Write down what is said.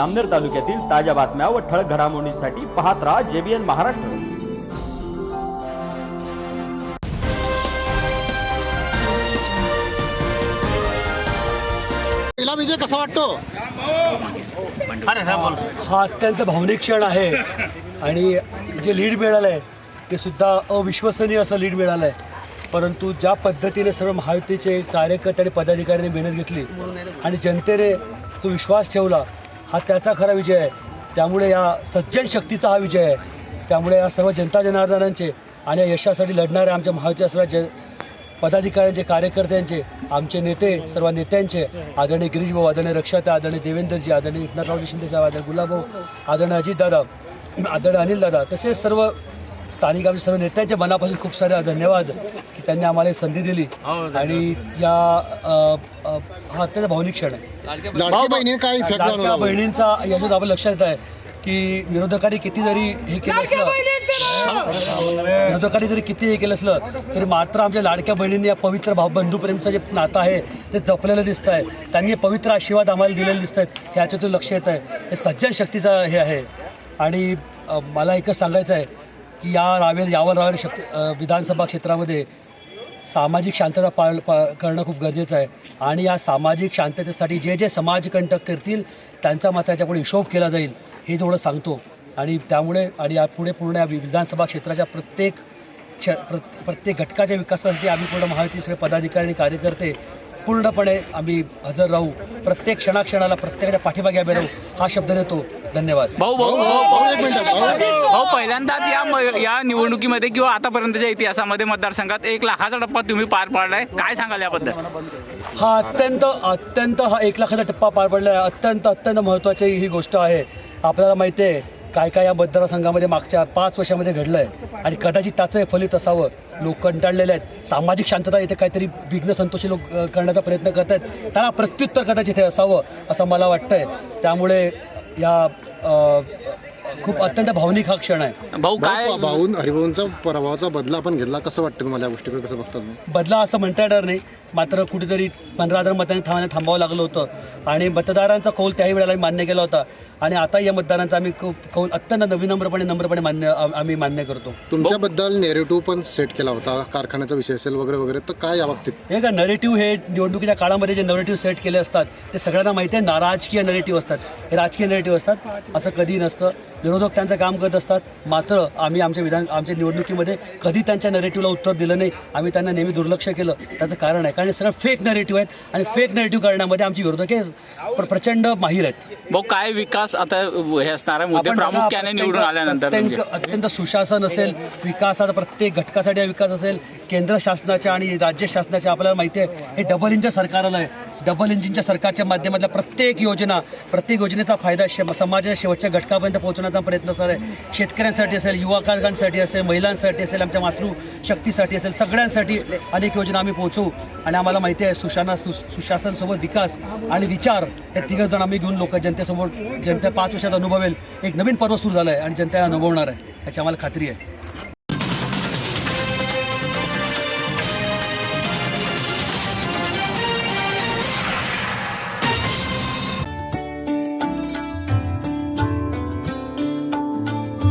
आमनेर तालुक्यातील ताज्या बातम्या व ठळक घडामोडींसाठी पाहत राहा जेबीएन महाराष्ट्र. पहिला विजय कसा वाटतो? हा अत्यंत भावनिक क्षण आहे. आणि जे लीड मिळालं आहे ते सुद्धा अविश्वसनीय असं लीड मिळालं आहे परंतु ज्या पद्धतीने सर्व महायुतीचे कार्यकर्ते आणि पदाधिकाऱ्यांनी मेहनत घेतली आणि जनतेने तो विश्वास ठेवला हा त्याचा खरा विजय आहे. त्यामुळे या सज्जन शक्तीचा हा विजय आहे. त्यामुळे या सर्व जनता जनार्दनांचे आणि या यशासाठी लढणाऱ्या आमच्या सर्व जन पदाधिकाऱ्यांचे कार्यकर्त्यांचे आमचे नेते सर्व नेत्यांचे आदरणीय गिरीश भाऊ आदरणीय रक्षाता आदरणीय देवेंद्रजी आदरणीय एकनाथरावजी शिंदे साहेब आदरणीय गुलाबभाऊ आदरणीय अजितदादा आदरणीय अनिलदादा तसेच सर्व स्थानिक आमच्या सर्व नेत्यांच्या मनापासून खूप सारे धन्यवाद की त्यांनी आम्हाला ही संधी दिली. आणि या हा अत्यंत भावनिक क्षण आहे. काय इफेक्ट लाडक्या बहिणींचा याच्यात आपलं लक्षात येत आहे की विरोधकांनी किती जरी हे केलं असलं विरोधकांनी जरी किती हे केलं असलं तरी मात्र आमच्या लाडक्या बहिणींनी या पवित्र भाव बंधुप्रेमचं जे नातं आहे ते जपलेलं दिसत आहे त्यांनी पवित्र आशीर्वाद आम्हाला दिलेले दिसत आहेत ह्याच्यातून लक्ष येत आहे हे सज्जन शक्तीचं हे आहे. आणि अ, मला एकच सांगायचं आहे की या रावेल यावर रावेल शक्ती अ, विधानसभा क्षेत्रामध्ये सामाजिक शांतता पाळ पा करणं खूप गरजेचं आहे. आणि या सामाजिक शांततेसाठी जे जे समाजकंटक करतील त्यांचा मात्र त्याच्यापुढे हिशोब केला जाईल हे थोडं सांगतो. आणि त्यामुळे आणि यापुढे पूर्ण या वि- विधानसभा क्षेत्राच्या प्रत्येक क्ष प्र प्रत्येक घटकाच्या विकासासाठी आम्ही पूर्ण महायुती सगळे पदाधिकारी आणि कार्यकर्ते पूर्णपणे आम्ही हजर राहू. प्रत्येक क्षणाक्षणाला प्रत्येकाच्या पाठीमागे उभे राहू हा शब्द देतो. धन्यवाद. भाऊ भाऊ भाऊ भाऊ, एक मिनिट, भाऊ. भाऊ पहिल्यांदाच या म- या निवडणुकीमध्ये किंवा आतापर्यंतच्या इतिहासामध्ये मतदारसंघात एक लाखाचा टप्पा तुम्ही पार पाडलाय. काय सांगाल याबद्दल? हा अत्यंत अत्यंत हा एक लाखाचा टप्पा पार पडला आहे अत्यंत अत्यंत महत्त्वाची ही गोष्ट आहे. आपल्याला माहिती आहे काय काय या मतदारसंघामध्ये मागच्या पाच वर्षामध्ये घडलं आहे आणि कदाचित त्याचं फलित असावं. लोक कंटाळलेले आहेत. सामाजिक शांतता इथे काहीतरी विघ्न संतोषी लोक करण्याचा प्रयत्न करत आहेत त्याला प्रत्युत्तर कदाचित हे असावं असं मला वाटतं आहे त्यामुळे या खूप अत्यंत भावनिक हा क्षण आहे. भाऊ काय भाऊ हरिभाऊंचा पराभवाचा बदला आपण घेतला कसं वाटतं तुम्हाला या गोष्टीकडे कसं बघता तुम्ही? बदला असं म्हणता येणार नाही. मात्र कुठेतरी पंधरा हजार मतांनी थांबण्यात थांबावं लागलं होतं. आणि मतदारांचा कौल त्याही वेळेला आम्ही मान्य केला होता. आणि आता या मतदारांचा आम्ही कौ- कौल अत्यंत नवीनम्रपणे नम्रपणे मान्य आम- आम्ही मान्य करतो. तुमच्याबद्दल नेरेटिव्ह पण सेट केला होता कारखान्याचा विषय असेल वगैरे वगैरे तर काय या बाबतीत? हे का नरेटिव्ह हे निवडणुकीच्या काळामध्ये जे नरेटिव्ह सेट केले असतात ते सगळ्यांना माहिती आहे. ना राजकीय नरेटिव्ह असतात. हे राजकीय नरेटिव्ह असतात. असं कधी नसतं. विरोधक त्यांचं काम करत असतात. मात्र आम्ही आमच्या विधान आमच्या निवडणुकीमध्ये कधी त्यांच्या नरेटिव्हला उत्तर दिलं नाही. आम्ही त्यांना नेहमी दुर्लक्ष केलं. त्याचं कारण आहे. कारण सगळं फेक नरेटिव्ह आहेत आणि फेक नरेटिव्ह करण्यामध्ये आमची विरोधक हे प्र- प्रचंड माहीर आहेत. भाऊ काय विकास आता हे असणार आहे? प्रामुख्याने निवडून आल्यानंतर. अत्यंत सुशासन असेल विकासाचा प्रत्येक घटकासाठी विकास असेल. केंद्र शासनाच्या आणि राज्य शासनाच्या आपल्याला माहिती आहे हे डबल इंजिन सरकार आलं आहे. डबल इंजिनच्या सरकारच्या माध्यमातल्या प्रत्येक योजना प्रत्येक योजनेचा फायदा शे समाजाच्या शेवटच्या घटकापर्यंत पोहोचवण्याचा प्रयत्न असणार आहे. शेतकऱ्यांसाठी असेल युवाकांसाठी असेल महिलांसाठी असेल आमच्या मातृशक्तीसाठी असेल सगळ्यांसाठी अनेक योजना आम्ही पोहोचवू. आणि आम्हाला माहिती आहे सुशाना सु सुशासनसोबत विकास आणि विचार हे तिघं जण आम्ही घेऊन लोक जनतेसमोर जनता पाच वर्षात अनुभवेल. एक नवीन पर्व सुरू झालं आहे आणि जनता अनुभवणार आहे. याची आम्हाला खात्री आहे.